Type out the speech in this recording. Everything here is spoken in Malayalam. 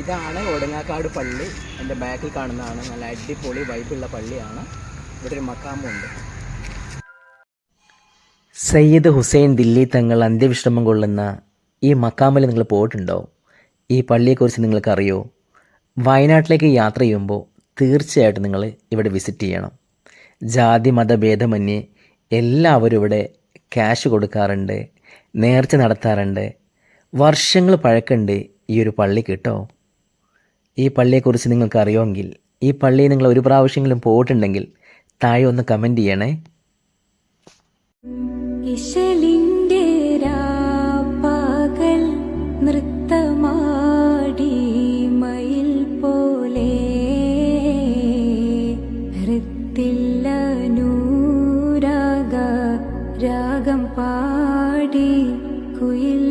ഇതാണ് ഒടുങ്ങാക്കാട് പള്ളി. എന്റെ ബാക്കിൽ കാണുന്നതാണ്. നല്ല അടിപൊളി വൈബുള്ള പള്ളിയാണ്. ഇവിടെ ഒരു മക്കാമുണ്ട്. സയ്യിദ് ഹുസൈൻ ദില്ലി തങ്ങൾ അന്ത്യവിശ്രമം കൊള്ളുന്ന ഈ മക്കാമിൽ നിങ്ങൾ പോയിട്ടുണ്ടോ? ഈ പള്ളിയെക്കുറിച്ച് നിങ്ങൾക്കറിയോ? വയനാട്ടിലേക്ക് യാത്ര ചെയ്യുമ്പോൾ തീർച്ചയായിട്ടും നിങ്ങൾ ഇവിടെ വിസിറ്റ് ചെയ്യണം. ജാതി മതഭേദമന്യേ എല്ലാവരും ഇവിടെ ക്യാഷ് കൊടുക്കാറുണ്ട് നേർച്ച നടത്താറുണ്ട്. വർഷങ്ങൾ പഴക്കമുണ്ട് ഈ ഒരു പള്ളി കേട്ടോ. ഈ പള്ളിയെക്കുറിച്ച് നിങ്ങൾക്ക് അറിയുമെങ്കിൽ ഈ പള്ളി നിങ്ങൾ ഒരു പ്രാവശ്യമെങ്കിലും പോയിട്ടുണ്ടെങ്കിൽ താഴെ ഒന്ന് കമന്റ് ചെയ്യണേ. ഇശലിന്റെ നൃത്തമാടി പോലെ രാഗം പാടി കുയിൽ